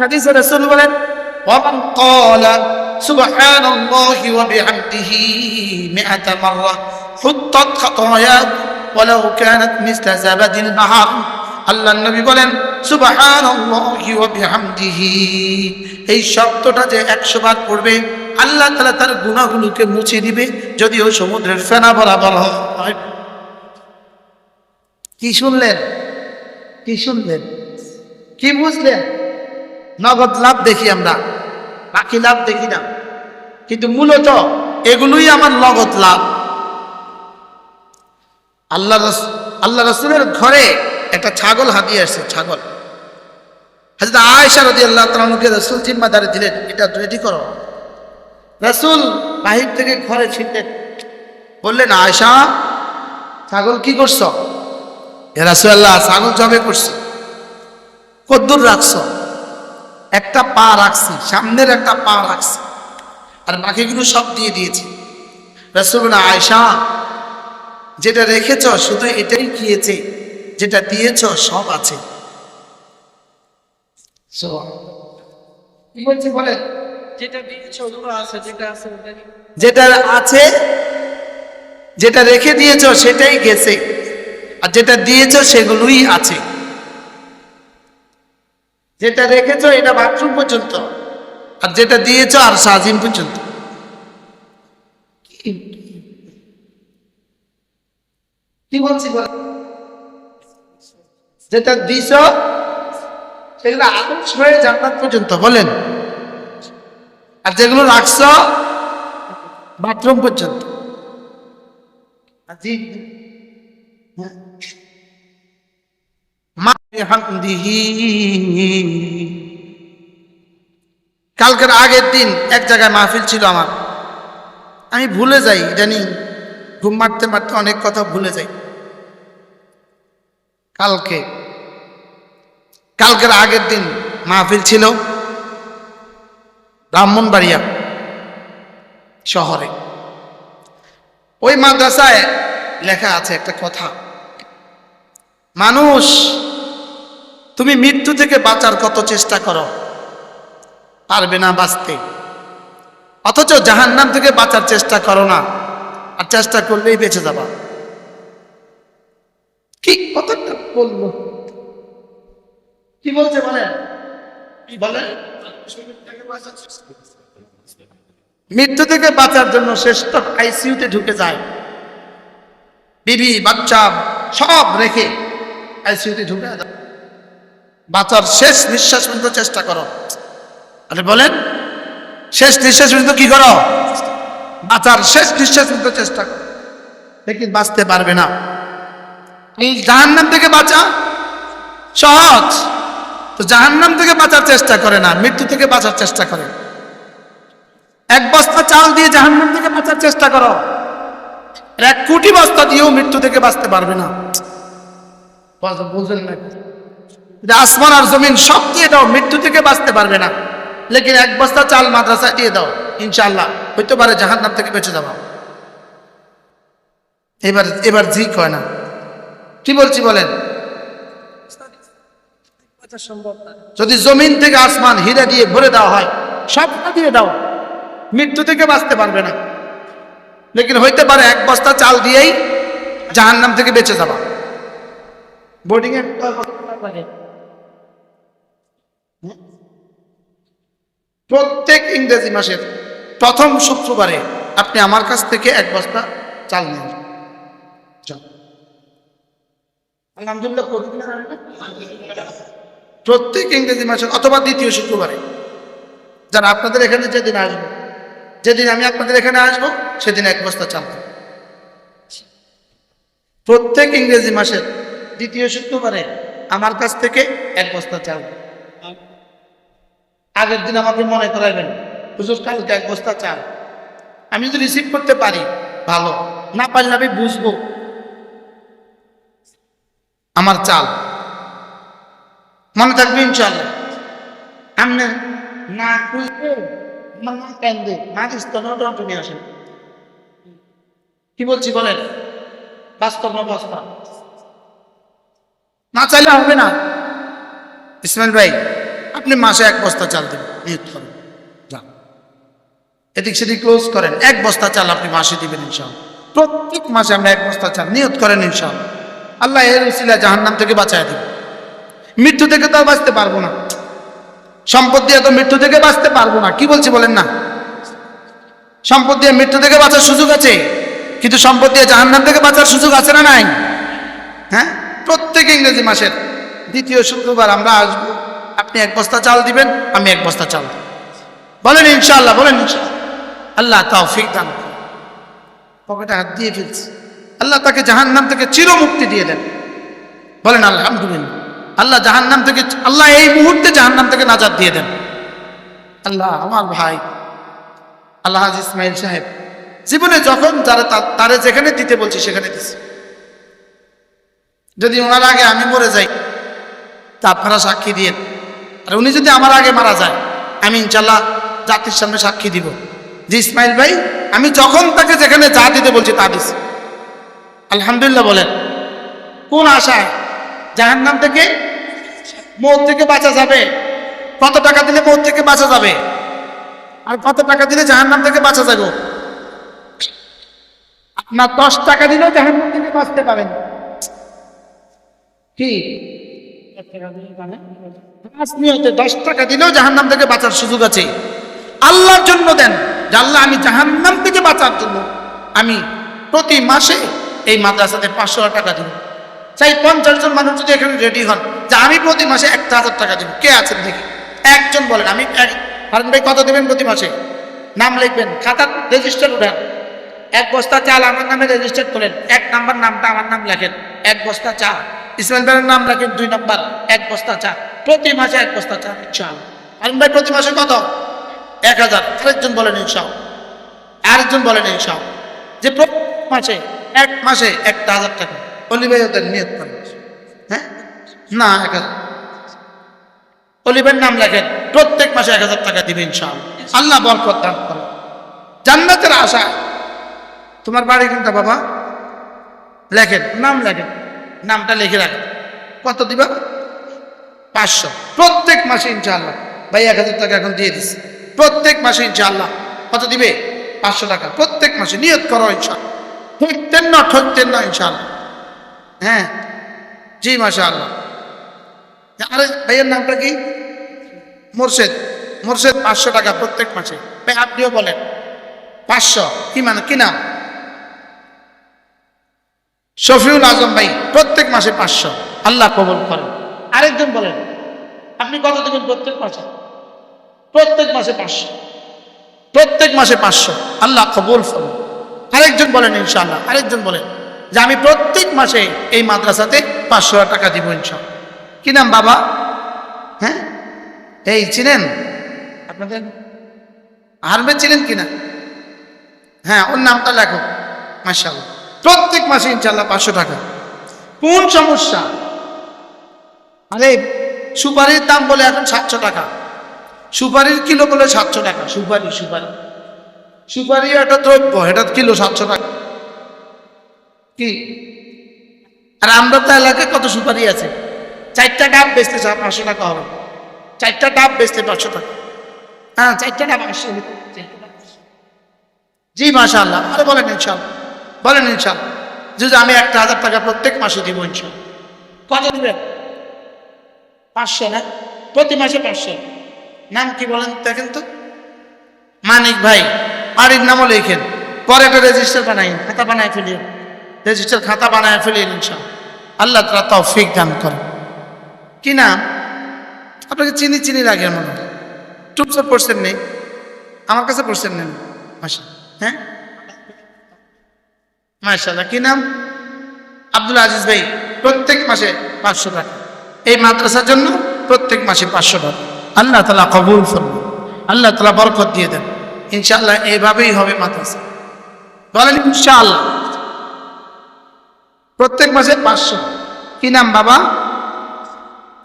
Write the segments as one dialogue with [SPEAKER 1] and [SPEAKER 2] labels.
[SPEAKER 1] হাদিসে রাসূল বলেন ওয়ামান ক্বালা, সুবহানাল্লাহি ওয়া বিহামদিহি মাররা খাতায়া ওয়ালাউ কানাত মিসলা জাবাদিল বাহর আল্লাহ নবী বলেন, সুবহানাল্লাহি ওয়া বিহামদিহি। এই শব্দটা যে 100 বার পড়বে, আল্লাহ তাআলা তার গুনাহগুলোকে মুছে দিবে যদিও সমুদ্রের ফেনা বরাবর হয়। কি শুনলেন? কি শুনলেন? কি বুঝলেন? নগদ লাভ দেখি আমরা, বাকি লাভ দেখি না। কিন্তু মূলত এগুলোই আমার নগদ লাভ। আল্লাহ আল্লাহ রসুলের ঘরে একটা ছাগল হাতিয়ে আসছে, ছাগল। হাজরত আয়েশা রদি আল্লাহ তালকে রসুল জিম্মাদারে দিলেন, এটা রেডি করো। রসুল বাহির থেকে ঘরে ছিলেন বললেন, আয়েশা, ছাগল কি করছ? এ রাসূলুল্লাহ, ছাগল জবে করছি। কদ্দুর রাখছো। একটা পা রাখছি সামনের একটা পা রাখছি। আর বাকিগুলো সব দিয়ে দিয়েছি। রসুল্লাহ আয়সা যেটা রেখেছ শুধু এটাই খেয়েছে যেটা দিয়েছ সব আছে। So, কি বলছে বলেন
[SPEAKER 2] যেটা দিয়েছ ওগুলো আছে যেটা আছে
[SPEAKER 1] যেটা আছে যেটা রেখে দিয়েছ সেটাই গেছে। আর যেটা দিয়েছ সেগুলোই আছে। যেটা রেখেছ এটা বাথরুম পর্যন্ত, আর যেটা দিয়েছ আর সাজিম পর্যন্ত। যেটা দিছ, সেগুলো আদর্শ হয়ে জান্নাত পর্যন্ত, বলেন। আর যেগুলো রাখছ, বাথরুম পর্যন্ত। আজি হ্যাঁ। কালকের আগের দিন এক জায়গায় মাহফিল ছিল আমার। আমি ভুলে যাই, জানি, ঘুম মারতে মারতে অনেক কথা ভুলে যাই। কালকে, কালকের আগের দিন মাহফিল ছিল ব্রাহ্মণবাড়িয়া শহরে। ওই মাদ্রাসায় লেখা আছে একটা কথা। মানুষ তুমি মৃত্যু থেকে বাঁচার কত চেষ্টা করো? পারবে না বাঁচতে। অথচ জাহান্নাম থেকে বাঁচার চেষ্টা করো না, আর চেষ্টা করলেই বেঁচে যাবা। কি কথাটা বলব কি বলছে বলে? কি বলেন মৃত্যু থেকে বাঁচার জন্য শ্রেষ্ঠ আইসিইউতে ঢুকে যায়। বিবি, বাচ্চা, সব রেখে আইসিইউতে ঢুকে যায়। বাঁচার শেষ নিঃশ্বাস পর্যন্ত চেষ্টা করো। আরে বলেন, শেষ নিঃশ্বাস পর্যন্ত কি করো? বাঁচার শেষ নিঃশ্বাস পর্যন্ত চেষ্টা করো। লেকিন বাঁচতে পারবে না। এই জাহান্নাম থেকে বাঁচা সহজ। তো জাহান্নাম থেকে বাঁচার চেষ্টা করে না, মৃত্যু থেকে বাঁচার চেষ্টা করে। এক বস্তা চাল দিয়ে জাহান্নাম থেকে বাঁচার চেষ্টা করো। এক কোটি বস্তা দিয়েও মৃত্যু থেকে বাঁচতে পারবে না। বুঝলেন না। যদি আসমান আর জমিন সব দিয়ে দাও, মৃত্যু থেকে বাঁচতে পারবে না। লেকিন এক বস্তা চাল মাদ্রাসায় দিয়ে দাও, ইনশাআল্লাহ। হইতে পারে জাহান্নাম থেকে বেঁচে যাব। এবার এবার জি কয় না। কি বলছি বলেন? যদি জমিন থেকে আসমান হীরা দিয়ে ভরে দেওয়া হয় সবটা দিয়ে দাও, মৃত্যু থেকে বাঁচতে পারবে না। লেকিন হইতে পারে এক বস্তা চাল দিয়েই জাহান্নাম থেকে বেঁচে যাবা। বোর্ডিং এ প্রত্যেক ইংরেজি মাসের প্রথম শুক্রবারে আপনি আমার কাছ থেকে এক বস্তা চাল নেন। প্রত্যেক ইংরেজি মাসের অথবা দ্বিতীয় শুক্রবারে। যারা আপনাদের এখানে যেদিন আসব, যেদিন আমি আপনাদের এখানে আসব, সেদিন এক বস্তা চাল প্রত্যেক ইংরেজি মাসের দ্বিতীয় শুক্রবারে আমার কাছ থেকে এক বস্তা চাল। আগের দিন আমাকে মনে করাইবেন, হুজুর, কালকে এক বস্তা চাল আমি যদি রিসিভ করতে পারি, ভালো। না পারলে আমি বুঝব। আমার চাল। মনে থাকবে ইনশাল্লাহ আপনি না খুলবে আমার মা কান্দে মা নিয়ে আসেন। কি বলছি বলেন? বাস্তব বাস্তব? না চাইলে হবে না। ইসমাইল ভাই আপনি মাসে এক বস্তা চাল দেবেন নিয়ত করেন। যান। এদিক সেদিক ক্লোজ করেন। এক বস্তা চাল আপনি মাসে দিবেন ইনশাআল্লাহ। প্রত্যেক মাসে আমরা এক বস্তা চাল নিয়ত করেন ইনশাআল্লাহ। আল্লাহ এর উসিলা জাহান্নাম থেকে বাঁচায় দেবে মৃত্যু থেকে তো আর বাঁচতে পারব না। সম্পদ দিয়ে তো মৃত্যু থেকে বাঁচতে পারব না। কি বলছি বলেন না? সম্পদ দিয়ে মৃত্যু থেকে বাঁচার সুযোগ আছে? কিন্তু সম্পদ দিয়ে জাহান্নাম থেকে বাঁচার সুযোগ আছে না নাই? হ্যাঁ? প্রত্যেক ইংরেজি মাসের দ্বিতীয় শুক্রবার আমরা আসব। আপনি এক বস্তা চাল দিবেন, আমি এক বস্তা চাল। বলেন ইনশাআল্লাহ বলেন ইনশাআল্লাহ। আল্লাহ তৌফিক দান পকেটে হাত দিয়ে ফেলছে। আল্লাহ তাকে জাহান্নাম থেকে চিরমুক্তি দিয়ে দেন। বলেন আলহামদুলিল্লাহ। আল্লাহ জাহান্নাম থেকে, আল্লাহ এই মুহূর্তে জাহান্নাম থেকে নাজাদ দিয়ে দেন। আল্লাহ আমার ভাই, আল্লাহ ইসমাইল সাহেব, জীবনে যখন যারা তারে যেখানে দিতে বলছি সেখানে দিছে। যদি ওনার আগে আমি মরে যাই, তা আপনারা সাক্ষী দিয়ে আর উনি যদি আমার আগে মারা যায়, আমি ইনশাল্লাহ জাতির সামনে সাক্ষী দিব। যে ইসমাইল ভাই, আমি যখন তাকে যেখানে যা দিতে বলছি তা দিছি। আলহামদুলিল্লাহ বলেন, কোন আশায়? জাহান্নাম থেকে মৌত থেকে বাঁচা যাবে। কত টাকা দিলে মৌত থেকে বাঁচা যাবে? আর কত টাকা দিলে জাহান্নাম থেকে বাঁচা যাবে? আপনার দশ টাকা দিলেও জাহান্নাম থেকে বাঁচতে পারেন। কি? নিয়তে দশ টাকা দিলেও জাহান্নাম থেকে বাঁচার সুযোগ আছে। আল্লাহর জন্য দেন, যে আল্লাহ আমি জাহান্নাম থেকে বাঁচার জন্য। আমি প্রতি মাসে এই মাদ্রাসাতে পাঁচশো টাকা দিব। চাই পঞ্চাশ জন মানুষ যদি এখানে রেডি হন, যে আমি প্রতি মাসে একটা হাজার টাকা দিব। কে আছেন দেখি? একজন বলেন, আমি এক- ভাই কত দেবেন প্রতি মাসে? নাম লিখবেন খাতা রেজিস্টার উঠান। এক বস্তা চাল আমার নামে রেজিস্টার করেন। এক নাম্বার নামটা আমার নাম লেখেন। এক বস্তা চা। ইসমাইল ভাইয়ের নাম রাখেন দুই নাম্বার, এক বস্তা চা। প্রতি মাসে এক বস্তা চা চাল হারুন ভাই, প্রতি মাসে কত? এক হাজার। আরেকজন বলেন ইনশাও আরেকজন বলেন ইনশাও যে প্রতি মাসে, এক মাসে একটা হাজার টাকা। অলি ভাই, ওদের নিয়ত করেন। হ্যাঁ? না, এক হাজার। অলিভের নাম লেখেন প্রত্যেক মাসে এক হাজার টাকা দিবে ইনশাআল্লাহ। আল্লাহ বরকত দান করে জান্নাতের আশা তোমার বাড়ি কোনটা বাবা? লেখেন, নাম লেখেন। নামটা লিখে রাখেন কত দিবা? পাঁচশো। প্রত্যেক মাসে ইনশাআল্লাহ। ভাই, এক হাজার টাকা এখন দিয়ে দিস প্রত্যেক মাসে ইনশাআল্লাহ। কত দিবে? পাঁচশো টাকা। প্রত্যেক মাসে নিয়ত করো ইনশাআল্লাহ। ঠকতেন না ঠকতেন না ইনশাআল্লাহ। হ্যাঁ? জি মাসা আল্লাহ আরে, ভাইয়ের নামটা কি? মোরশেদ। মোরশেদ পাঁচশো টাকা প্রত্যেক মাসে। ভাই, আপনিও বলেন। পাঁচশো। কি মানে? কি নাম? শফিউল আজম ভাই, প্রত্যেক মাসে পাঁচশো। আল্লাহ কবল করেন। আরেকজন বলেন, আপনি কত দেবেন? প্রত্যেক মাসে। প্রত্যেক মাসে পাঁচশো। প্রত্যেক মাসে পাঁচশো। আল্লাহ কবুল ফল আরেকজন বলেন, ইনশাআল্লাহ। আরেকজন বলেন, যে আমি প্রত্যেক মাসে এই মাদ্রাসাতে পাঁচশো হাজার টাকা দিব, ইনশাআল্লাহ। কি নাম, বাবা? হ্যাঁ? এই চিনেন? আপনাদের? হারবেন চিনেন কিনা? হ্যাঁ ওর নামটা লেখো মার্শাল্লাহ প্রত্যেক মাসে ইনশাল্লাহ পাঁচশো টাকা। কোন সমস্যা? আরে সুপারির দাম বলে এখন সাতশো টাকা। সুপারির কিলো বলে সাতশো টাকা। সুপারি সুপারি। সুপারি একটা দ্রব্য এটা কিলো সাতশো টাকা। কি? আর আমরা তো এলাকায় কত সুপারি আছে? চারটা ডাব বেচতে চাও পাঁচশো টাকা হবে। চারটা ডাব বেচতে পাঁচশো টাকা। হ্যাঁ চারটা ডাব পাঁচশো জি মাশা আল্লাহ আরে বলেন ইনশাল্লাহ বলেন ইনশাল্লাহ যদি আমি একটা হাজার টাকা প্রত্যেক মাসে দিব ইনশাল্লাহ কত দিবেন? পাঁচশো না? প্রতি মাসে পাঁচশো। নাম কি বলেন দেখেন তো। মানিক ভাই, বাড়ির নামও লেখেন। পরে একটা রেজিস্টার বানাই, খাতা বানায় ফেলিয়ে রেজিস্টার খাতা বানায় ফেলিয়ে ইনশাল্লাহ আল্লাহ তালা তৌফিক দান করে কি নাম? আপনাকে চিনি চিনি লাগে মনে হয় চুপচাপ পড়ছেন নেই আমার কাছে পড়ছেন নেই মাসা হ্যাঁ? মাশাল্লাহ কি নাম? আব্দুল আজিজ ভাই, প্রত্যেক মাসে পাঁচশো টাকা। এই মাদ্রাসার জন্য প্রত্যেক মাসে পাঁচশো টাকা। আল্লাহ তালা কবুল করবেন আল্লাহ তালা বরকত দিয়ে দেন। ইনশাআল্লাহ এইভাবেই হবে মাদ্রাসা। বলেন ইনশাআল্লাহ। প্রত্যেক মাসে পাঁচশো। কি নাম বাবা?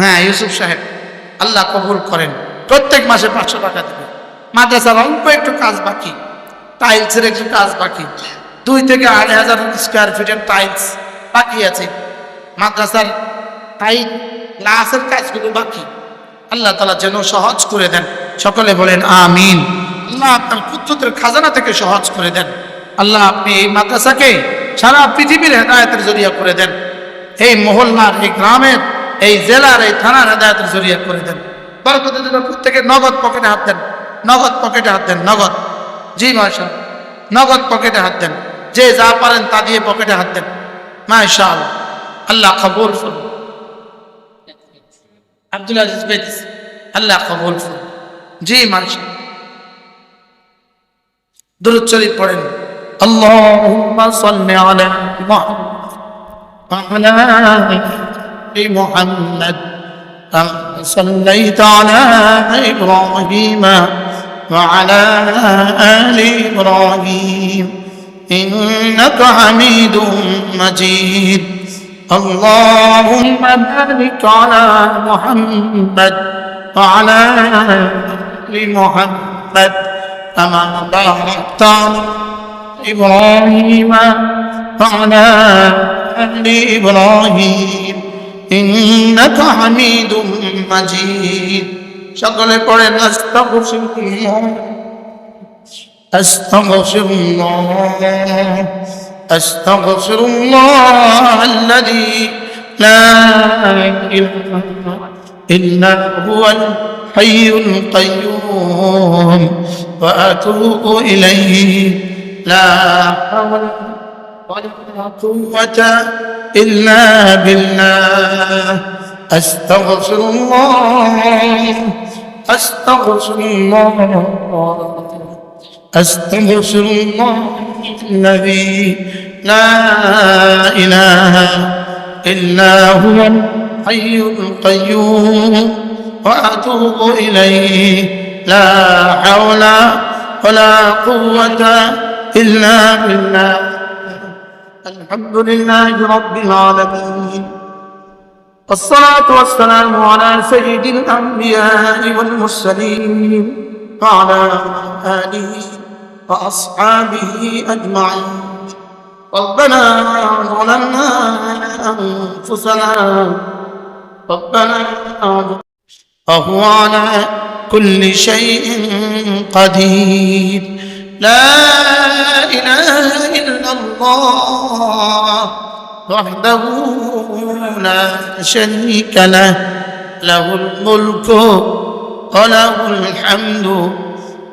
[SPEAKER 1] হ্যাঁ ইউসুফ সাহেব। আল্লাহ কবুল করেন, প্রত্যেক মাসে পাঁচশো টাকা দেবে। মাদ্রাসার অল্প একটু কাজ বাকি, টাইলসের একটু কাজ বাকি। দুই থেকে আড়াই হাজার স্কোয়ার ফিটের টাইলস বাকি আছে। মাদ্রাসার টাইল গ্লাসের কাজগুলো বাকি। আল্লাহ তালা যেন সহজ করে দেন। সকলে বলেন, আমিন। আল্লাহ আপনার কুদ্রতের খাজানা থেকে সহজ করে দেন। আল্লাহ আপনি এই মাদ্রাসাকে সারা পৃথিবীর হেদায়তের জরিয়া করে দেন। এই মহল্লার, এই গ্রামের, এই জেলার, এই থানার হেদায়তের জরিয়া করে দেন। বরকতের জন্য প্রত্যেকে নগদ পকেটে হাত দেন। নগদ পকেটে হাত দেন, নগদ। জি মাশা নগদ পকেটে হাত দেন। যে যা পারেন তা দিয়ে পকেটে হাত দেন মাশা আল্লাহ কবুল করুন আব্দুল আজিজ বেদিস আল্লাহ কবুল করুন জি মাশা দুরুদ শরীফ পড়েন আল্লাহুম্মা সাল্লি আলা মুহাম্মদ وعلى آل محمد كما صليت على إبراهيم وعلى آل إبراهيم إنك حميد مجيد اللهم بارك على محمد وعلى آل محمد كما باركت على إبراهيم وعلى آل إبراهيم إنك حميد مجيد شغل قرن أستغفر الله أستغفر الله أستغفر الله الذي لا إله إلا هو الحي القيوم وأتوب إليه. لا حول ولا قوة إلا بالله. أستغفر الله أستغفر الله. أستغفر الله الذي لا إله إلا هو الحي القيوم وأتوب إليه. لا حول ولا قوة إلا بالله. الحمد لله رب العالمين. والصلاة والسلام على سيد الأنبياء والمرسلين وعلى آله وأصحابه أجمعين. ربنا ظلمنا أنفسنا. ربنا وهو على كل شيء قدير. لا إله إلا الله وحده لا شريك له. له الملك وله الحمد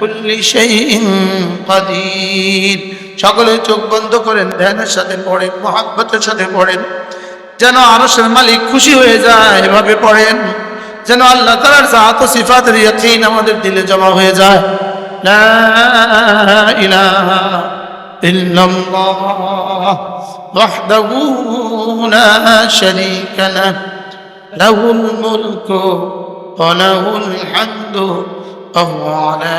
[SPEAKER 1] كل شيء قدير সকলে চোখ বন্ধ করেন ধ্যানের সাথে পড়েন মহাব্বতের সাথে পড়েন যেন আরশের মালিক খুশি হয়ে যায় এভাবে পড়েন যেন আল্লাহ তালার জাত ও সিফাতের ইয়াকিন আমাদের দিলে জমা হয়ে যায় লা ইলাহা ইল্লাল্লাহ ওয়াহদাহু লা শারীকা লাহ লাহুল মুলকু ওয়া লাহুল হামদু ওয়া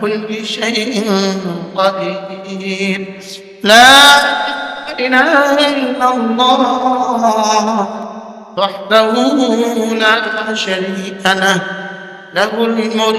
[SPEAKER 1] كل شيء قدير. لا إله إلا الله وحده لا شريك له له الملك